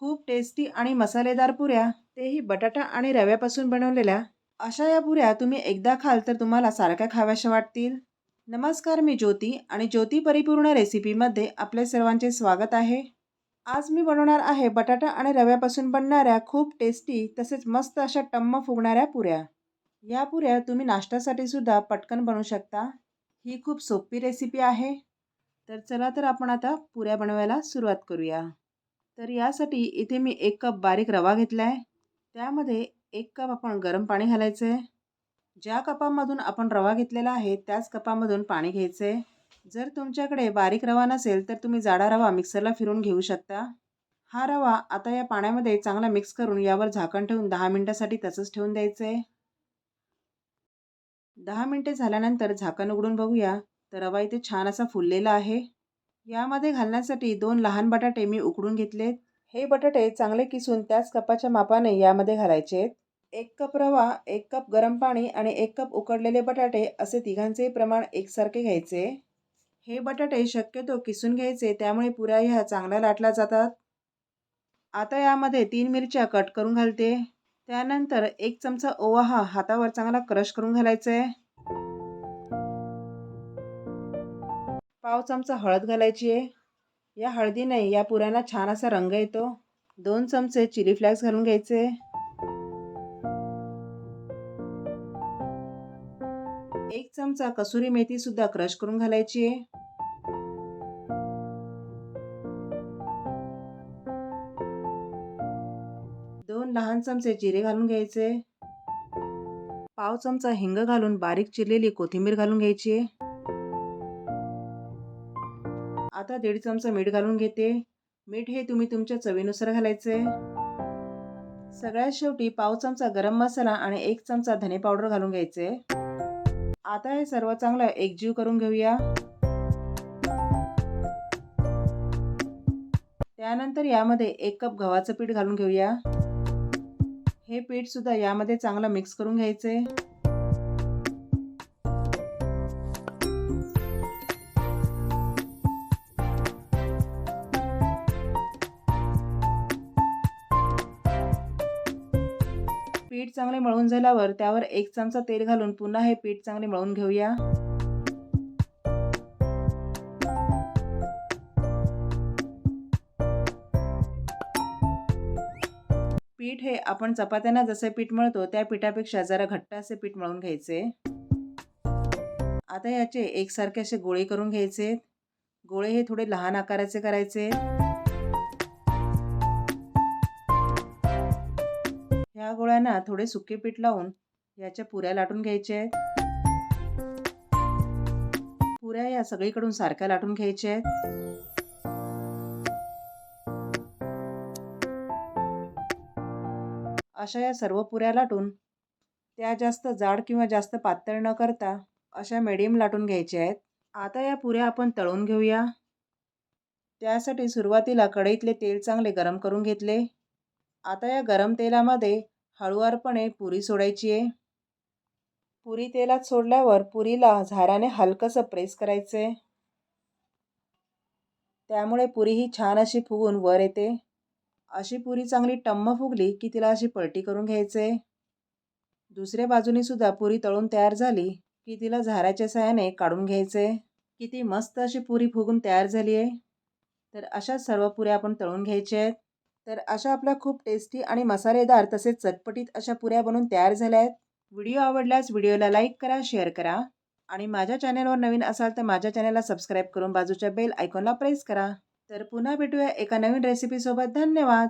खूप टेस्टी आणि मसालेदार पुऱ्या तेही बटाटा आणि रव्यापासून बनवलेल्या. अशा या पुऱ्या तुम्ही एकदा खाल तर तुम्हाला सारख्या खाव्याशा वाटतील. नमस्कार मी ज्योती आणि ज्योती परिपूर्ण रेसिपीमध्ये आपले सर्वांचे स्वागत आहे. आज मी बनवणार आहे बटाटा आणि रव्यापासून बनणाऱ्या खूप टेस्टी तसेच मस्त अशा टम्म फुगणाऱ्या पुऱ्या. या पुऱ्या तुम्ही नाश्त्यासाठी सुद्धा पटकन बनवू शकता. ही खूप सोपी रेसिपी आहे. तर चला तर आपण आता पुऱ्या बनवायला सुरुवात करूया. तर यासाठी इथे मी एक कप बारीक रवा घेतला आहे त्यामध्ये एक कप आपण गरम पाणी घालायचं आहे ज्या कपामधून आपण रवा घेतलेला आहे त्याच कपामधून पाणी घ्यायचं आहे जर तुमच्याकडे बारीक रवा नसेल तर तुम्ही जाडा रवा मिक्सरला फिरून घेऊ शकता. हा रवा आता या पाण्यामध्ये चांगला मिक्स करून यावर झाकण ठेवून दहा मिनटासाठी तसंच ठेवून द्यायचं आहे दहा मिनटे झाल्यानंतर झाकण उघडून बघूया. तर रवा इथे छान असा फुललेला आहे. यामध्ये घालण्यासाठी दोन लहान बटाटे मी उकडून घेतलेत. हे बटाटे चांगले किसून त्याच कपाच्या मापाने यामध्ये घालायचे एक कप रवा एक कप गरम पाणी आणि एक कप उकडलेले बटाटे असे तिघांचे प्रमाण एकसारखे घ्यायचे. हे बटाटे शक्यतो किसून घ्यायचे त्यामुळे पुऱ्या ह्या चांगल्या लाटल्या जातात. आता यामध्ये तीन मिरच्या कट करून घालते. त्यानंतर एक चमचा ओवा हा हातावर चांगला क्रश करून घालायचा. आहे पाव चमचा हळद घालायची आहे. या हळदीने या पुऱ्यांना छान असा रंग येतो. दोन चमचे चिली फ्लॅक्स घालून घ्यायचे. एक चमचा कसुरी मेथी सुद्धा क्रश करून घालायची आहे. दोन लहान चमचे जिरे घालून घ्यायचे. पाव चमचा हिंग घालून बारीक चिरलेली कोथिंबीर घालून घ्यायची आहे. आता दीड चमचा मीठ घालून घेते. मीठ हे तुम्ही तुमच्या चवीनुसार घालायचे. सगळ्यात शेवटी पाव चमचा गरम मसाला आणि एक चमचा धने पावडर घालून घ्यायचे. आता हे सर्व चांगलं एकजीव करून घेऊया. त्यानंतर यामध्ये एक कप गव्हाचं पीठ घालून घेऊया. हे पीठ सुद्धा यामध्ये चांगलं मिक्स करून घ्यायचे. पीठ चांगले मळून झाल्यावर त्यावर एक चमचा तेल घालून पुन्हा हे पीठ चांगले मळून घेऊया. पीठ हे आपण चपात्यांना जसे पीठ मळतो त्या पिठापेक्षा जरा घट्ट असे पीठ मळून घ्यायचे. आता याचे एकसारखे असे गोळे करून घ्यायचे. गोळे हे थोडे लहान आकाराचे करायचे. ह्या थोडे सुके पीठ लावून याच्या पुऱ्या लाटून घ्यायच्या आहेत. पुऱ्या या सगळीकडून सारख्या लाटून घ्यायच्या आहेत. अशा या सर्व पुऱ्या लाटून त्या जास्त जाड किंवा जास्त पातळ न करता अशा मीडियम लाटून घ्यायच्या आहेत. आता या पुऱ्या आपण तळून घेऊया. त्यासाठी सुरुवातीला कढईतले तेल चांगले गरम करून घेतले. आता या गरम तेलामध्ये हळुवारपणे पुरी सोडायची आहे. पुरी तेलात सोडल्यावर पुरीला झाऱ्याने हलकंसं प्रेस करायचं. आहे त्यामुळे पुरी ही छान अशी फुगून वर येते. अशी पुरी चांगली टम्म फुगली की तिला अशी पलटी करून घ्यायचे. दुसऱ्या बाजूनी सुद्धा पुरी तळून तयार झाली की तिला झाराच्या सहाय्याने काढून घ्यायचे. किती मस्त अशी पुरी फुगून तयार झाली आहे. तर अशा सर्व पुऱ्या आपण तळून घ्यायच्या आहेत. तर अशा आपल्या खूप टेस्टी आणि मसालेदार तसेच चटपटीत अशा पुऱ्या बनवून तयार झाल्या आहेत. व्हिडिओ आवडल्यास व्हिडिओला लाईक करा शेअर करा आणि माझ्या चॅनेलवर नवीन असाल तर माझ्या चॅनेलला सबस्क्राईब करून बाजूच्या बेल आयकॉनला प्रेस करा. तर पुन्हा भेटूया एका नवीन रेसिपीसोबत धन्यवाद!